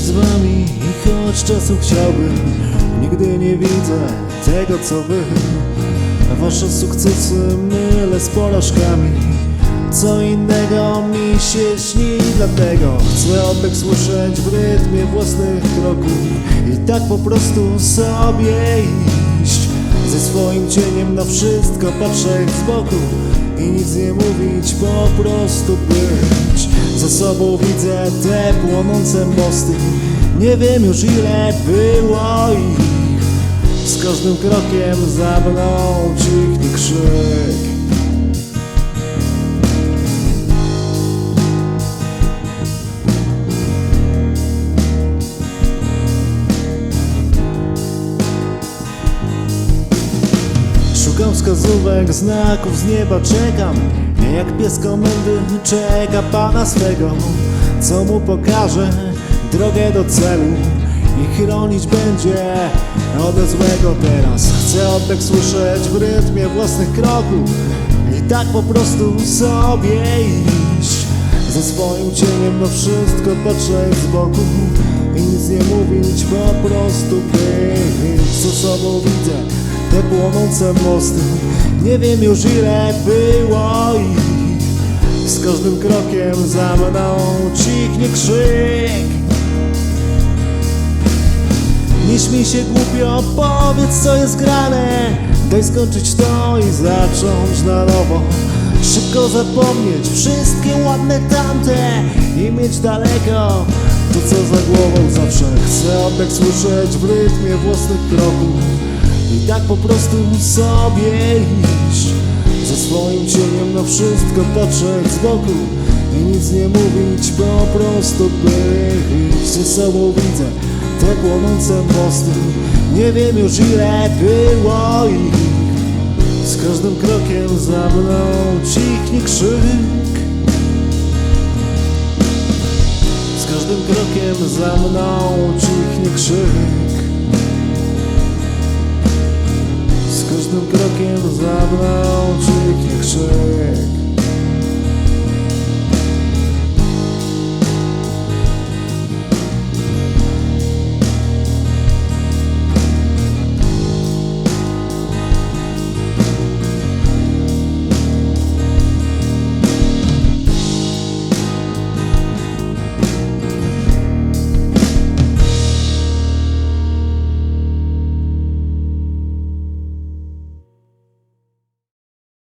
wami i choć czasem chciałbym Nigdy nie widzę tego co wy. Wasze sukcesy mylę z porażkami. Co innego mi się śni Dlatego chcę oddech słyszeć w rytmie własnych kroków I tak po prostu sobie iść. Ze swoim cieniem na wszystko patrzeć z boku I nic nie mówić, po prostu być sobą widzę te płonące mosty. Nie wiem już ile było ich. Z każdym krokiem za mną cichnie krzyk Szukam wskazówek, znaków z nieba czekam. Nie jak pies komendy czeka pana swego Co mu pokaże drogę do celu. I chronić będzie ode złego teraz. Chcę oddech słyszeć w rytmie własnych kroków. I tak po prostu sobie iść. Ze swoim cieniem na wszystko patrzeć z boku. I nic nie mówić, po prostu być Co sobą widzę te płonące mosty. Nie wiem już ile było ich. Z każdym krokiem za mną cichnie krzyk. Nie śmiej się głupio, powiedz co jest grane. Daj skończyć to i zacząć na nowo. Szybko zapomnieć wszystkie ładne tamte I mieć daleko to co za głową zawsze. Chcę oddech słyszeć w rytmie własnych kroków i tak po prostu sobie iść. Ze swoim cieniem na wszystko patrzeć z boku I nic nie mówić, po prostu być. Ze sobą widzę te płonące mosty Nie wiem już ile było ich. Z każdym krokiem za mną cichnie krzyk. Z każdym krokiem za mną cichnie krzyk Każdym krokiem za mną krzyk